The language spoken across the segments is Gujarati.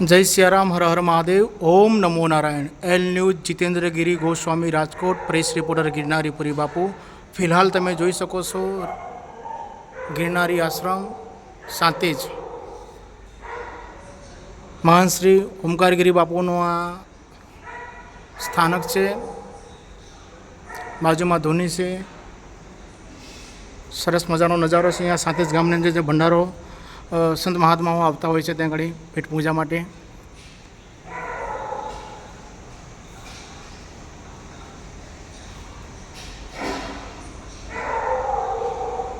જય સિયારામ, હર હર મહાદેવ, ઓમ નમો Narayan. L news Jitendragiri Goswami Rajkot, press reporter Girnaripuri Bapu. ફિલહાલ તમે જોઈ શકો છો, ગિરનારી આશ્રમ સાથે જ. મહાન શ્રી ઓમકારગીરી બાપુનું આ સ્થાનક છે. બાજુમાં ધોની છે. સરસ મજાનો નજારો છે, અહીંયા સાથે જ ગામની અંદર જે ભંડારો સંત મહાત્માઓ આવતા હોય છે ત્યાં આગળ પેટ પૂજા માટે.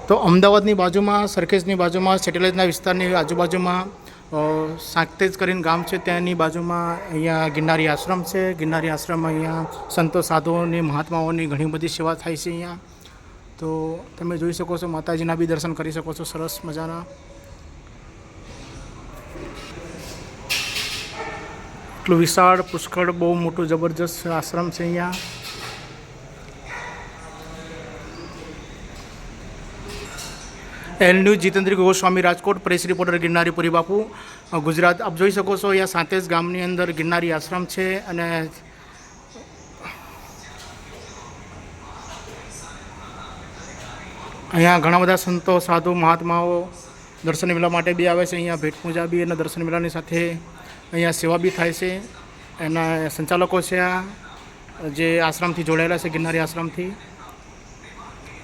તો અમદાવાદની બાજુમાં, સરખેજની બાજુમાં, સેટેલાઇટના વિસ્તારની આજુબાજુમાં સાંકતેજ કરીને ગામ છે, ત્યાંની બાજુમાં અહીંયા ગિરનારી આશ્રમ છે. ગિરનારી આશ્રમ અહીંયા સંતો, સાધુઓની, મહાત્માઓની ઘણી બધી સેવા થાય છે અહીંયા. તો તમે જોઈ શકો છો, માતાજીના બી દર્શન કરી શકો છો, સરસ મજાના. એટલું વિશાળ પુષ્કળ બહુ મોટું જબરજસ્ત આશ્રમ છે અહીંયા. L news Jitendra Goswami Rajkot press reporter Girnari Puri Gujarat, આપ જોઈ શકો છો, અહીંયા સાંતેજ ગામની અંદર ગિરનારી આશ્રમ છે અને અહીંયા ઘણા બધા સંતો, સાધુ, મહાત્માઓ દર્શન મેળા માટે બી આવે છે. અહીંયા ભેટ પૂજા બી અને દર્શન મેળાની સાથે અહીંયા સેવા બી થાય છે. એના સંચાલકો છે આ, જે આશ્રમથી જોડાયેલા છે, ગિરનારી આશ્રમથી.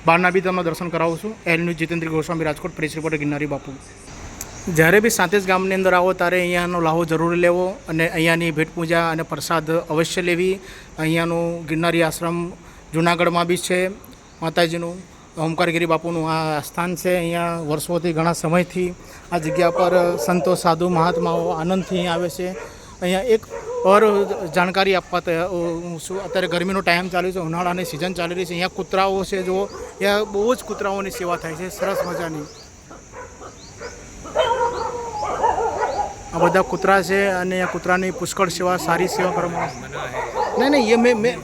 બહારના બી તમને દર્શન કરાવું છું. L news Jitendra Goswami Rajkot press reporter Girnari Bapu. જ્યારે બી સાંતેજ ગામની અંદર આવો, ત્યારે અહીંયાનો લાહો જરૂરી લેવો અને અહીંયાની ભેટ પૂજા અને પ્રસાદ અવશ્ય લેવી. અહીંયાનું ગિરનારી આશ્રમ જુનાગઢમાં બી છે, માતાજીનું. ઓમકારગીરી બાપુનું આ સ્થાન છે. અહીંયા વર્ષોથી ઘણા સમયથી આ જગ્યા પર સંતો, સાધુ, મહાત્માઓ આનંદથી અહીં આવે છે. અહીંયા એક ઓર જાણકારી આપવા શું અત્યારે ગરમીનો ટાઈમ ચાલુ છે, ઉનાળાની સિઝન ચાલી રહી છે. અહીંયા કૂતરાઓ છે જો અહીંયા બહુ જ કૂતરાઓની સેવા થાય છે. સરસ મજાની. આ બધા કૂતરા છે અને કૂતરાની પુષ્કળ સેવા, સારી સેવા કરવામાં નહીં નહીં, એ મેં મેં